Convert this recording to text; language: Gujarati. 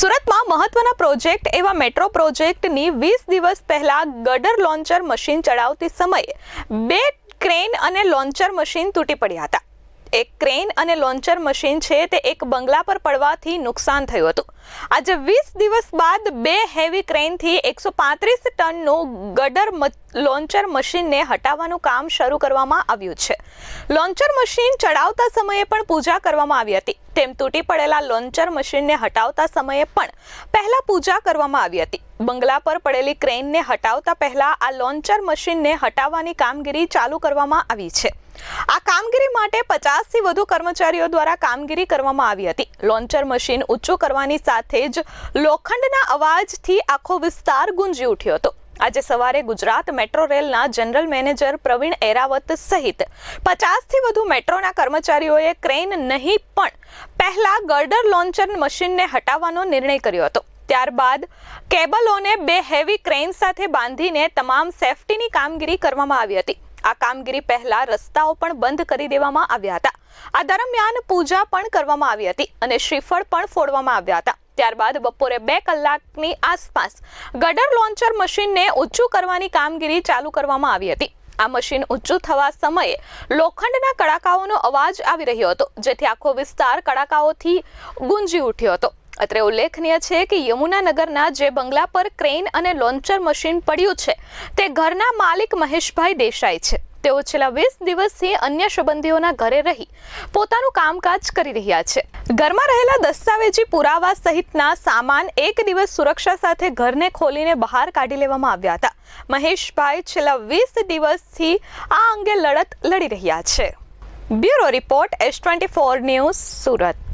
સુરતમાં મહત્વના પ્રોજેક્ટ એવા મેટ્રો પ્રોજેક્ટની વીસ દિવસ પહેલા ગડર લોન્ચર મશીન ચડાવતી સમયે બે ક્રેન અને લોન્ચર મશીન તૂટી પડ્યા હતા. એક ક્રેન અને લોન્ચર મશીન છે તે એક બંગલા પર પડવાથી નુકસાન થયું હતું. આજે વીસ દિવસ બાદ બે હેવી ક્રેનથી એકસો પાંત્રીસ ટનનું ગડર લોન્ચર મશીનને હટાવવાનું કામ શરૂ કરવામાં આવ્યું છે. લોન્ચર મશીન ચડાવતા સમયે પણ પૂજા કરવામાં આવી હતી. તેમ તૂટી પડેલા લોન્ચર મશીનને હટાવતા સમયે પણ પહેલા પૂજા કરવામાં આવી હતી. બંગલા પર પડેલી ક્રેનને હટાવતા પહેલા આ લોન્ચર મશીનને હટાવવાની કામગીરી ચાલુ કરવામાં આવી છે. આ કામગીરી માટે પચાસથી વધુ કર્મચારીઓ દ્વારા કામગીરી કરવામાં આવી હતી. લોન્ચર મશીન ઊંચું કરવાની સાથે જ લોખંડના અવાજથી આખો વિસ્તાર ગુંજી ઉઠ્યો હતો. આજે સવારે ગુજરાત મેટ્રો રેલના જનરલ મેનેજર પ્રવીણ એરાવત સહિત પચાસથી વધુ મેટ્રોના કર્મચારીઓએ ક્રેન નહીં પણ પહેલા ગર્ડર લોન્ચર મશીનને હટાવવાનો નિર્ણય કર્યો હતો. ત્યારબાદ કેબલોને બે હેવી ક્રેન સાથે બાંધીને તમામ સેફટીની કામગીરી કરવામાં આવી હતી. આ કામગીરી પહેલા રસ્તાઓ પણ બંધ કરી દેવામાં આવ્યા હતા. આ દરમિયાન પૂજા પણ કરવામાં આવી હતી અને શ્રીફળ પણ ફોડવામાં આવ્યા હતા. ત્યારબાદ બપોરે બે કલાકની આસપાસ ગડર લોન્ચર મશીનને ઊંચું કરવાની કામગીરી ચાલુ કરવામાં આવી હતી. આ મશીન ઊંચું થવા સમયે લોખંડના કડાકાઓનો અવાજ આવી રહ્યો હતો, જેથી આખો વિસ્તાર કડાકાઓથી ગુંજી ઉઠ્યો હતો. અત્રે ઉલ્લેખનીય છે કે યમુનાનગરના જે બંગલા પર ક્રેન અને લોન્ચર મશીન પડ્યું છે, તે ઘરના માલિક મહેશભાઈ દેસાઈ છે. તેઓ છેલ્લા વીસ દિવસથી અન્ય સંબંધીઓના ઘરે રહી પોતાનું કામકાજ કરી રહ્યા છે. ઘરમાં રહેલા દસ્તાવેજી પુરાવા સહિતના સામાન એક દિવસ સુરક્ષા સાથે ઘરને ખોલીને બહાર કાઢી લેવામાં આવ્યા હતા. મહેશભાઈ છેલ્લા વીસ દિવસથી આ અંગે લડત લડી રહ્યા છે. Bureau report S twenty four news Surat.